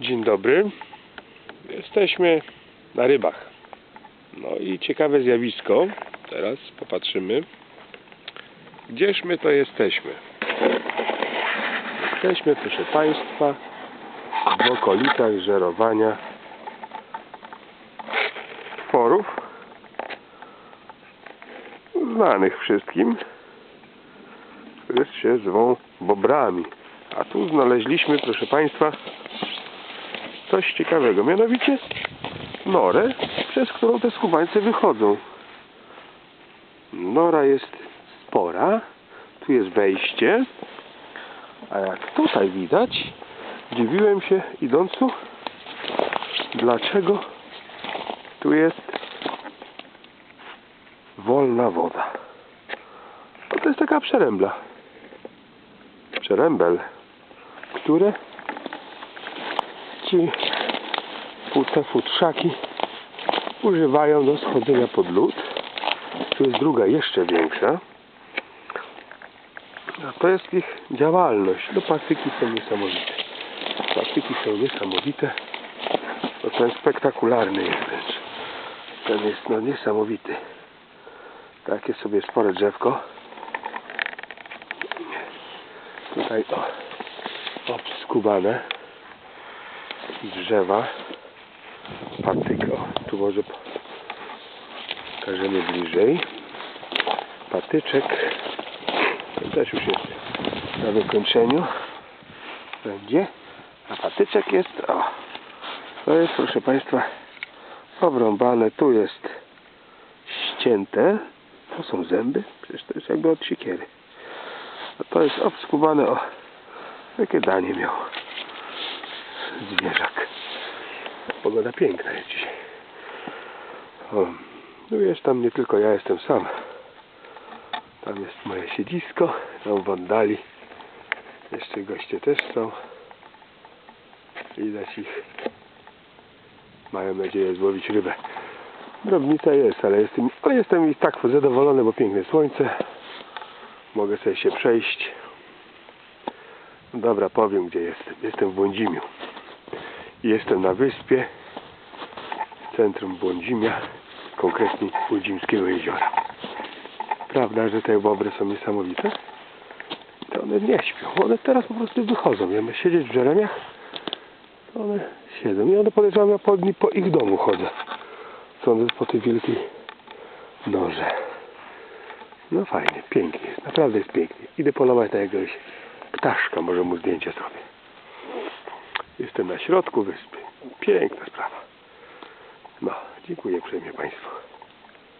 Dzień dobry. Jesteśmy na rybach. No i ciekawe zjawisko. Teraz popatrzymy. Gdzież my to jesteśmy? Jesteśmy, proszę Państwa, w okolicach żerowania tworów znanych wszystkim, które się zwą bobrami. A tu znaleźliśmy, proszę Państwa, coś ciekawego, mianowicie norę, przez którą te skubańce wychodzą. Nora jest spora, tu jest wejście, a jak tutaj widać, dziwiłem się idąc tu, dlaczego tu jest wolna woda. No to jest taka przerębla. Przerębel, które ci fu- te futrzaki używają do schodzenia pod lód. Tu jest druga jeszcze większa. A to jest ich działalność. No patyki są niesamowite. Patyki są niesamowite. No ten spektakularny jest wręcz. Ten jest no niesamowity. Takie sobie spore drzewko. Tutaj o, obskubane drzewa. Patyk, o, tu może po- pokażemy bliżej. Patyczek też już jest na wykończeniu. Będzie. A patyczek jest, o, to jest proszę Państwa obrąbane. Tu jest ścięte. To są zęby. Przecież to jest jakby od siekiery. A to jest obskubane. O, jakie danie miał zwierzak. Pogoda piękna jest dzisiaj. O, no jest tam nie tylko ja jestem sam. Tam jest moje siedzisko. Tam w oddali jeszcze goście też są. Widać ich. Mają nadzieję złowić rybę. Drobnica jest, ale jestem, ale jestem i tak zadowolony, bo piękne słońce. Mogę sobie się przejść. Dobra, powiem gdzie jestem. Jestem w Błądzimiu. Jestem na wyspie centrum Błądzimia, konkretnie Błądzimskiego jeziora. Prawda, że te bobry są niesamowite? To one nie śpią. One teraz po prostu wychodzą. Zamiast siedzieć w żeremiach, to one siedzą. I one podejrzewam, ja po, po ich domu chodzę. Sądzę po tej wielkiej norze. No fajnie, pięknie jest. Naprawdę jest pięknie. Idę polować na jakiegoś ptaszka, może mu zdjęcie zrobię. Jestem na środku wyspy. Piękna sprawa. No, dziękuję uprzejmie Państwu.